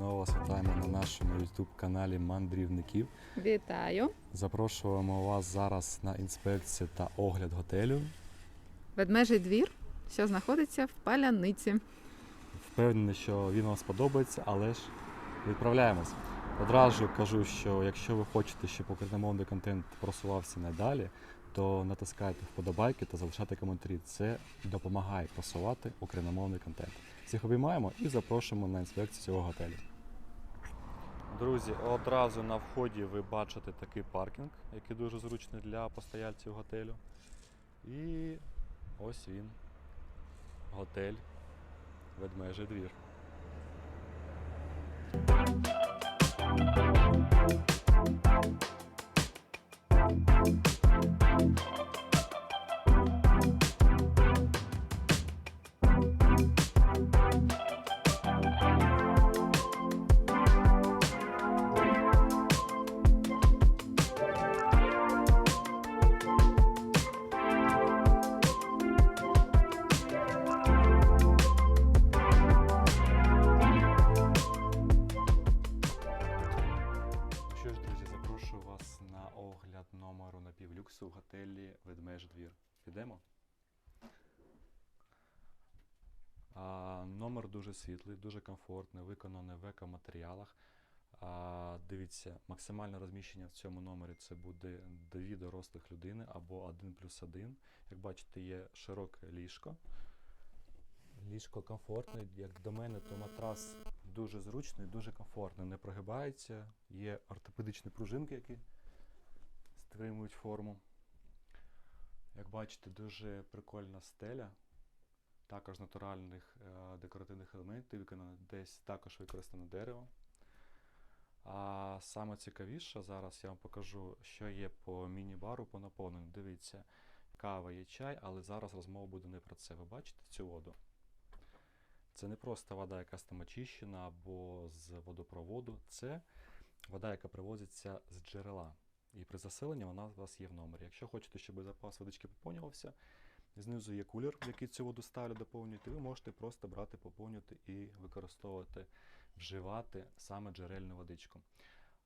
Знову вас вітаємо на нашому YouTube каналі Мандрівників. Вітаю! Запрошуємо вас зараз на інспекцію та огляд готелю. Ведмежий двір, що знаходиться в паляниці. Впевнений, що він вам сподобається, але ж відправляємось. Одразу кажу, що якщо ви хочете, щоб україномовний контент просувався надалі, то натискайте вподобайки та залишайте коментарі. Це допомагає просувати україномовний контент. Всіх обіймаємо і запрошуємо на інспекцію цього готелю. Друзі, одразу на вході ви бачите такий паркінг, який дуже зручний для постояльців готелю. І ось він. Готель Ведмежий двір. Світлий, дуже комфортний, виконаний в екоматеріалах. А, дивіться, максимальне розміщення в цьому номері це буде дві дорослих людини або один плюс один. Як бачите, є широке ліжко. Ліжко комфортне, як до мене, то матрас дуже зручний, дуже комфортний, не прогибається. Є ортопедичні пружинки, які стримують форму. Як бачите, дуже прикольна стеля. Також натуральних е, декоративних елементів, виконано десь також використано дерево. А саме цікавіше, зараз я вам покажу, що є по міні-бару по наповненню. Дивіться, кава є чай, але зараз розмова буде не про це. Ви бачите цю воду? Це не просто вода, якась там очищена або з водопроводу. Це вода, яка привозиться з джерела. І при заселенні вона у вас є в номері. Якщо хочете, щоб запас водички поповнювався, знизу є кулер, в який цю воду ставлю, доповнюєте, ви можете просто брати, поповнювати і використовувати, вживати саме джерельну водичку.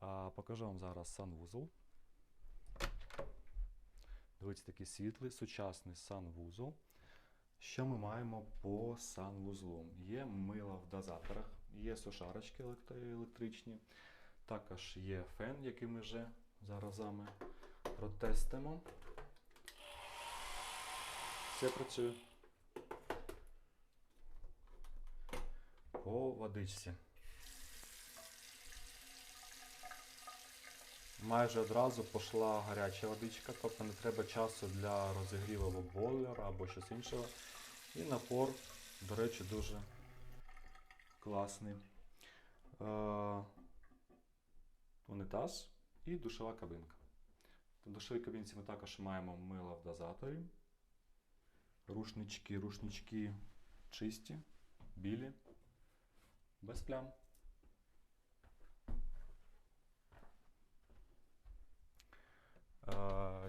А, покажу вам зараз санвузол. Дивіться, такий світлий, сучасний санвузол. Що ми маємо по санвузлу? Є мило в дозаторах, є сушарочки електричні, також є фен, який ми вже зараз протестимо. Все працює. По водичці. Майже одразу пішла гаряча водичка, тобто не треба часу для розігріву або бойлера або щось іншого. І напор, до речі, дуже класний. Е, унітаз і душова кабинка. В душовій кабінці ми також маємо мило в дозаторі. Рушнички, рушнички чисті, білі, без плям.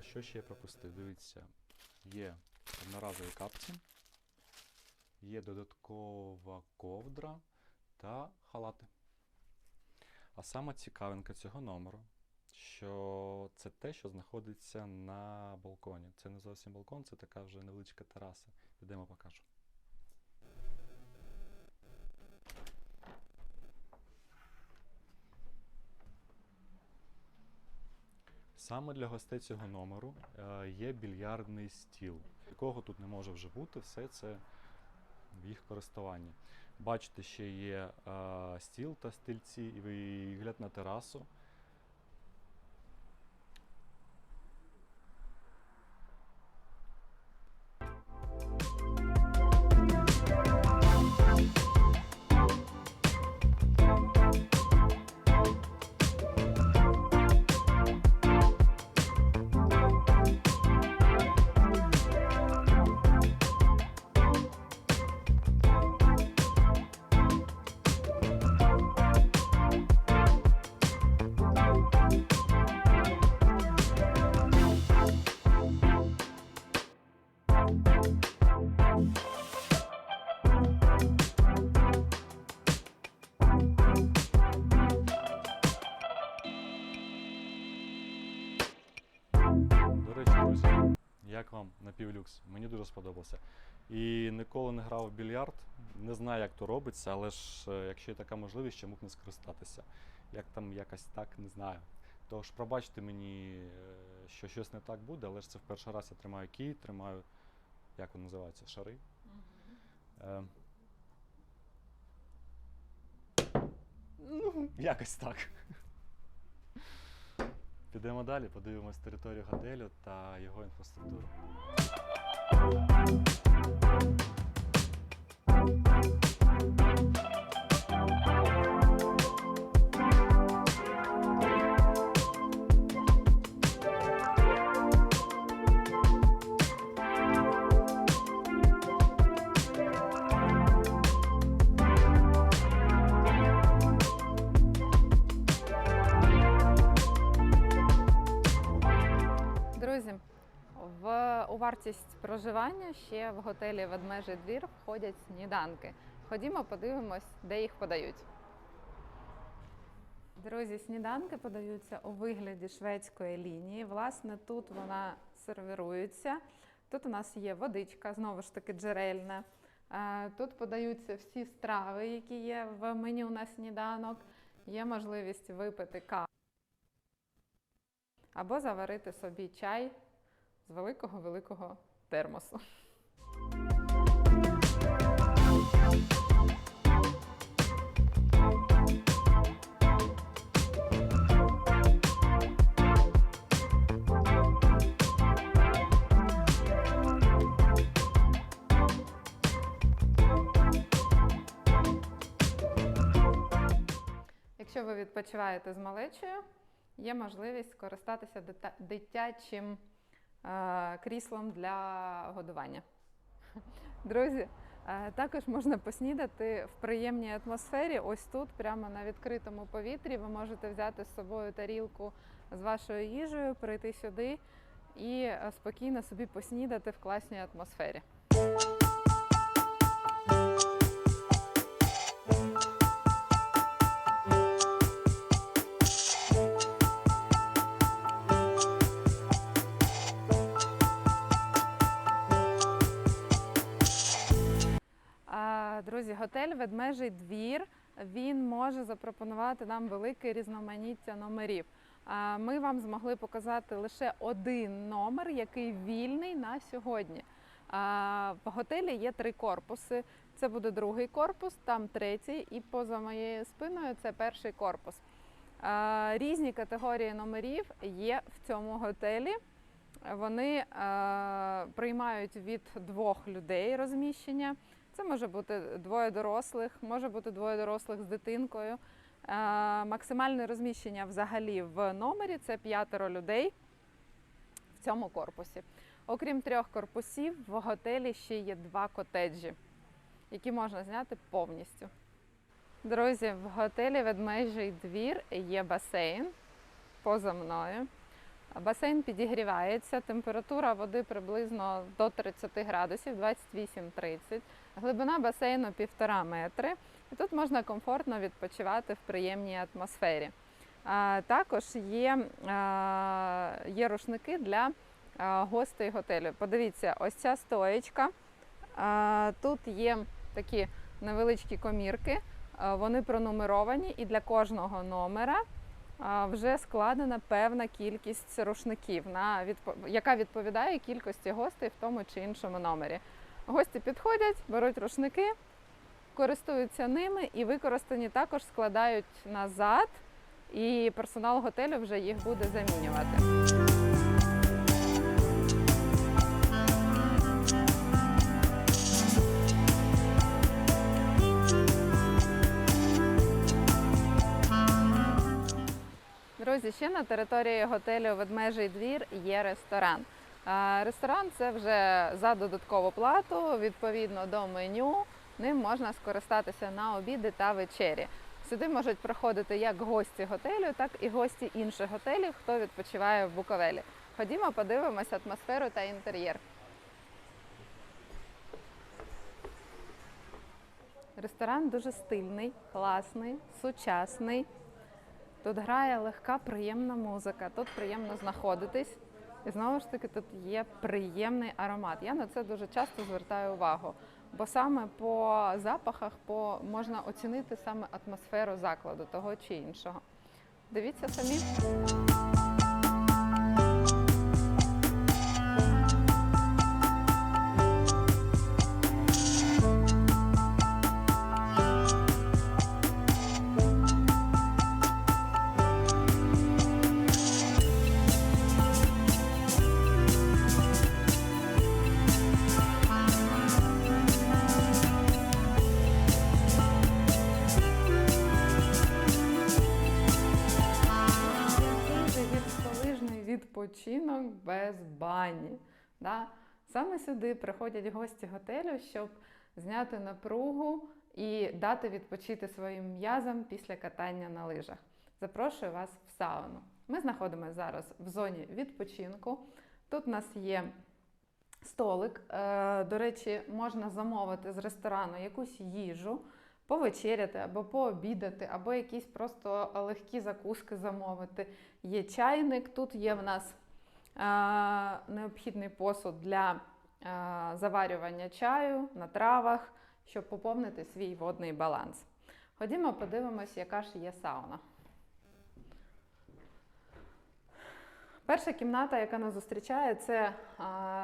Що ще я пропустив? Дивіться, є одноразові капці, є додаткова ковдра та халати. А саме цікавинка цього номеру, що це те, що знаходиться на балконі. Це не зовсім балкон, це така вже невеличка тераса. Підемо покажу. Саме для гостей цього номеру е, є більярдний стіл. Якого тут не може вже бути, все це в їх користуванні. Бачите, ще є е, стіл та стільці і вигляд на терасу. Як вам напівлюкс? Мені дуже сподобався. І ніколи не грав в більярд. Не знаю, як то робиться, але ж е, якщо є така можливість, чому б не скористатися? Як там якось так, не знаю. Тож пробачте мені, е, що щось не так буде, але ж це в перший раз я тримаю кій, тримаю, як вони називаються, шари. Е, Ну, якось так. Підемо далі, подивимось територію готелю та його інфраструктуру. Вартість проживання ще в готелі Ведмежий двір входять сніданки. Ходімо, подивимось, де їх подають. Друзі, сніданки подаються у вигляді шведської лінії. Власне, тут вона сервірується. Тут у нас є водичка, знову ж таки джерельна. Е, Тут подаються всі страви, які є в меню на сніданок. Є можливість випити каву або заварити собі чай з великого великого термосу. Якщо ви відпочиваєте з малечею, є можливість скористатися дитячим кріслом для годування. Друзі, е, також можна поснідати в приємній атмосфері. Ось тут, прямо на відкритому повітрі, ви можете взяти з собою тарілку з вашою їжею, прийти сюди і е, спокійно собі поснідати в класній атмосфері. Друзі, готель Ведмежий двір він може запропонувати нам велике різноманіття номерів. Ми вам змогли показати лише один номер, який вільний на сьогодні. В готелі є три корпуси. Це буде другий корпус, там третій, і поза моєю спиною це перший корпус. Різні категорії номерів є в цьому готелі. Вони приймають від двох людей розміщення. Це може бути двоє дорослих, може бути двоє дорослих з дитинкою. Е, максимальне розміщення взагалі в номері це п'ятеро людей в цьому корпусі. Окрім трьох корпусів, в готелі ще є два котеджі, які можна зняти повністю. Друзі, в готелі Ведмежий двір є басейн поза мною. Басейн підігрівається, температура води приблизно до 30 градусів, 28-30. Глибина басейну 1,5 метри. І тут можна комфортно відпочивати в приємній атмосфері. Також є, є рушники для гостей готелю. Подивіться, ось ця стоєчка. Тут є такі невеличкі комірки, вони пронумеровані, і для кожного номера вже складена певна кількість рушників, яка відповідає кількості гостей в тому чи іншому номері. Гості підходять, беруть рушники, користуються ними і використані також складають назад, і персонал готелю вже їх буде замінювати. Друзі, ще на території готелю Ведмежий двір є ресторан. Ресторан це вже за додаткову плату, відповідно до меню. Ним можна скористатися на обіди та вечері. Сюди можуть приходити як гості готелю, так і гості інших готелів, хто відпочиває в Буковелі. Ходімо, подивимось атмосферу та інтер'єр. Ресторан дуже стильний, класний, сучасний. Тут грає легка, приємна музика. Тут приємно знаходитись. І знову ж таки тут є приємний аромат. Я на це дуже часто звертаю увагу, бо саме по запахах по, можна оцінити саме атмосферу закладу того чи іншого. Дивіться самі. Відпочинок без бані. Да? Саме сюди приходять гості готелю, щоб зняти напругу і дати відпочити своїм м'язам після катання на лижах. Запрошую вас в сауну. Ми знаходимося зараз в зоні відпочинку. Тут у нас є столик. Е, До речі, можна замовити з ресторану якусь їжу, повечеряти або пообідати, або якісь просто легкі закуски замовити. Є чайник, тут є в нас необхідний посуд для заварювання чаю на травах, щоб поповнити свій водний баланс. Ходімо, подивимось, яка ж є сауна. Перша кімната, яка нас зустрічає, це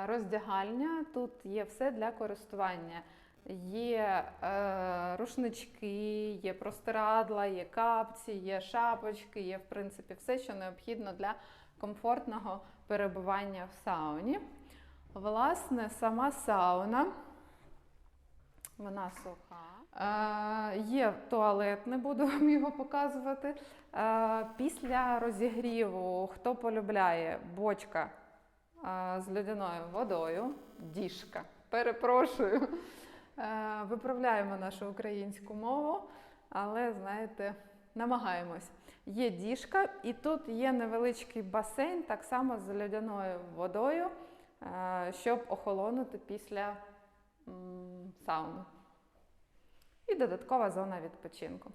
роздягальня. Тут є все для користування. Є е, рушнички, є простирадла, є капці, є шапочки, є в принципі все, що необхідно для комфортного перебування в сауні. Власне, сама сауна, вона суха. Е, є туалет, не буду вам його показувати. Е, після розігріву, хто полюбляє бочка е, з льодяною водою, діжка, перепрошую. Е, виправляємо нашу українську мову, але знаєте, намагаємось. Є діжка, і тут є невеличкий басейн, так само з льодяною водою, е, щоб охолонути після сауни. І додаткова зона відпочинку.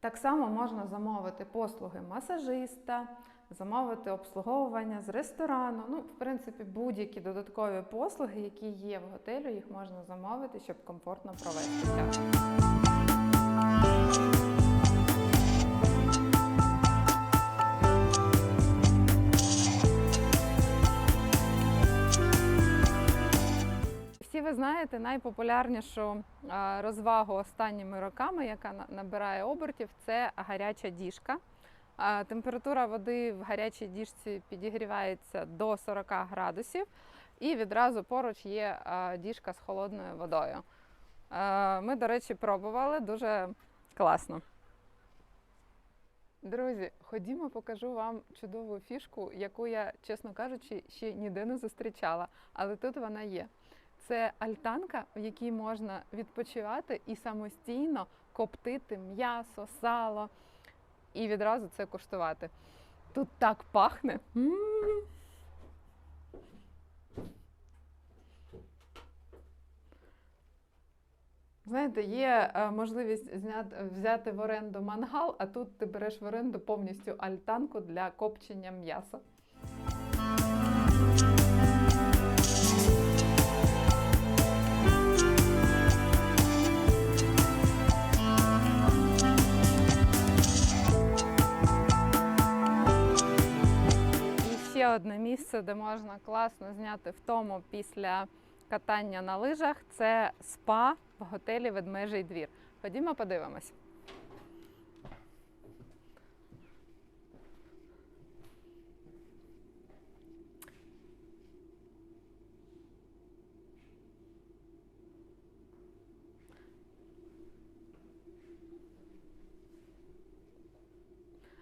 Так само можна замовити послуги масажиста, замовити обслуговування з ресторану. Ну, в принципі, будь-які додаткові послуги, які є в готелю, їх можна замовити, щоб комфортно провести ви знаєте найпопулярнішу розвагу останніми роками, яка набирає обертів, це гаряча діжка. Температура води в гарячій діжці підігрівається до 40 градусів, і відразу поруч є діжка з холодною водою. Ми, до речі, пробували дуже класно. Друзі, ходімо, покажу вам чудову фішку, яку я, чесно кажучи, ще ніде не зустрічала, але тут вона є. Це альтанка, в якій можна відпочивати і самостійно коптити м'ясо, сало і відразу це куштувати. Тут так пахне. Знаєте, є е, можливість зняти, взяти в оренду мангал, а тут ти береш в оренду повністю альтанку для копчення м'яса. Одне місце, де можна класно зняти втому після катання на лижах, це спа в готелі Ведмежий двір. Ходімо, подивимось.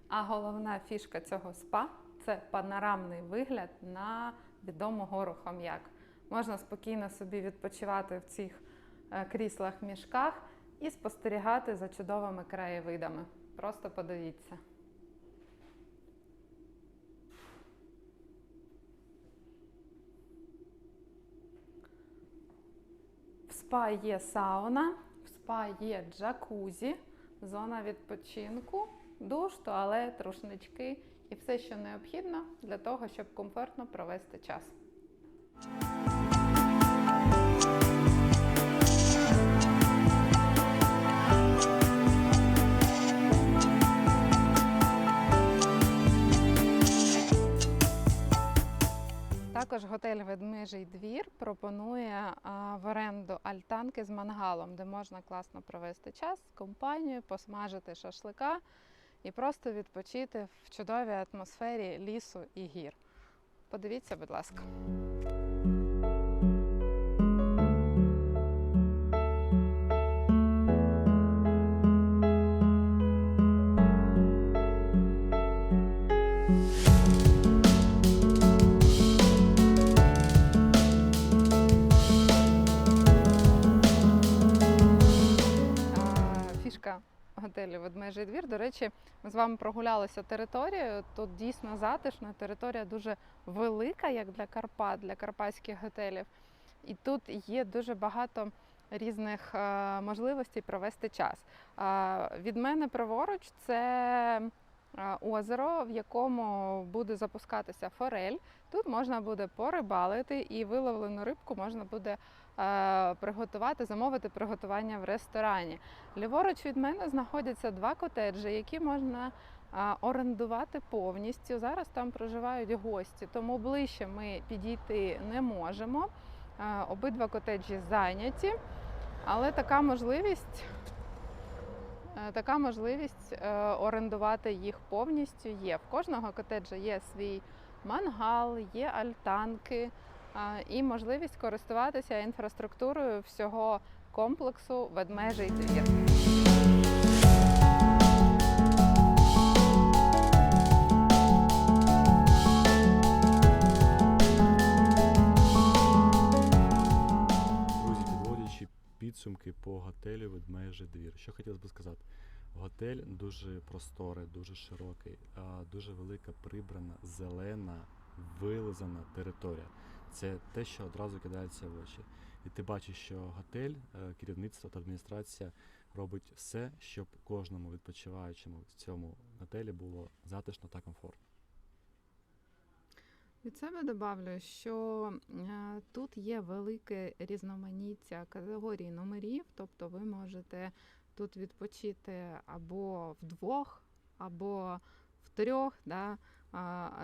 А головна фішка цього спа це панорамний вигляд на відому гору Хом'як. Можна спокійно собі відпочивати в цих е, кріслах мішках і спостерігати за чудовими краєвидами. Просто подивіться. В спа є сауна, в спа є джакузі, зона відпочинку, душ, туалет, рушнички і все, що необхідно для того, щоб комфортно провести час. Також готель Ведмежий двір пропонує в оренду альтанки з мангалом, де можна класно провести час з компанією, посмажити шашлика і просто відпочити в чудовій атмосфері лісу і гір. Подивіться, будь ласка. Готелю Ведмежий двір. До речі, ми з вами прогулялися територією. Тут дійсно затишно. Територія дуже велика, як для Карпат, для карпатських готелів. І тут є дуже багато різних е, можливостей провести час. Від мене праворуч це е, озеро, в якому буде запускатися форель. Тут можна буде порибалити і виловлену рибку можна буде е, приготувати, замовити приготування в ресторані. Ліворуч від мене знаходяться два котеджі, які можна орендувати повністю. Зараз там проживають гості, тому ближче ми підійти не можемо. Обидва котеджі зайняті, але така можливість. е, Така можливість е, орендувати їх повністю є. В кожного котеджа є свій мангал, є альтанки і можливість користуватися інфраструктурою всього комплексу ведмежий двір. Друзі, підводячи підсумки по готелю Ведмежий двір. Що хотілося б сказати? Готель дуже просторий, дуже широкий, дуже велика прибрана, зелена, вилизана територія. Це те, що одразу кидається в очі. І ти бачиш, що готель, е, керівництво та адміністрація робить все, щоб кожному відпочиваючому в цьому готелі було затишно та комфортно. Від себе добавлю, що е, тут є велике різноманіття категорій номерів, тобто ви можете тут відпочити або вдвох, або в трьох, да,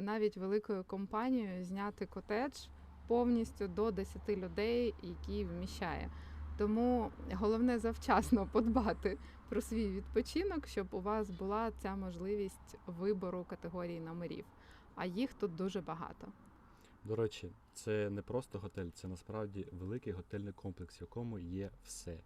навіть великою компанією зняти котедж повністю до 10 людей, який вміщає. Тому головне завчасно подбати про свій відпочинок, щоб у вас була ця можливість вибору категорії номерів а їх тут дуже багато. До речі, це не просто готель, це насправді великий готельний комплекс, в якому є все.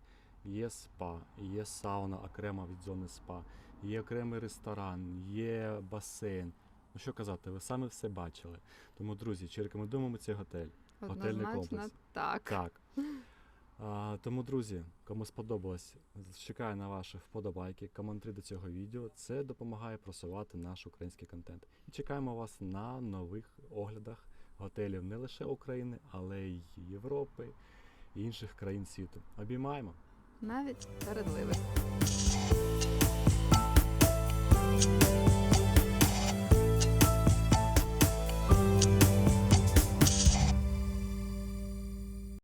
Є спа, є сауна окремо від зони спа, є окремий ресторан, є басейн. Ну що казати, ви самі все бачили. Тому, друзі, чи рекомендуємо цей готель? Готельний комплекс. так. Так. А, тому, друзі, кому сподобалось, чекаю на ваші вподобайки, коментарі до цього відео. Це допомагає просувати наш український контент. І чекаємо вас на нових оглядах готелів не лише України, але й Європи і інших країн світу. Обіймаємо! Навіть справедливо.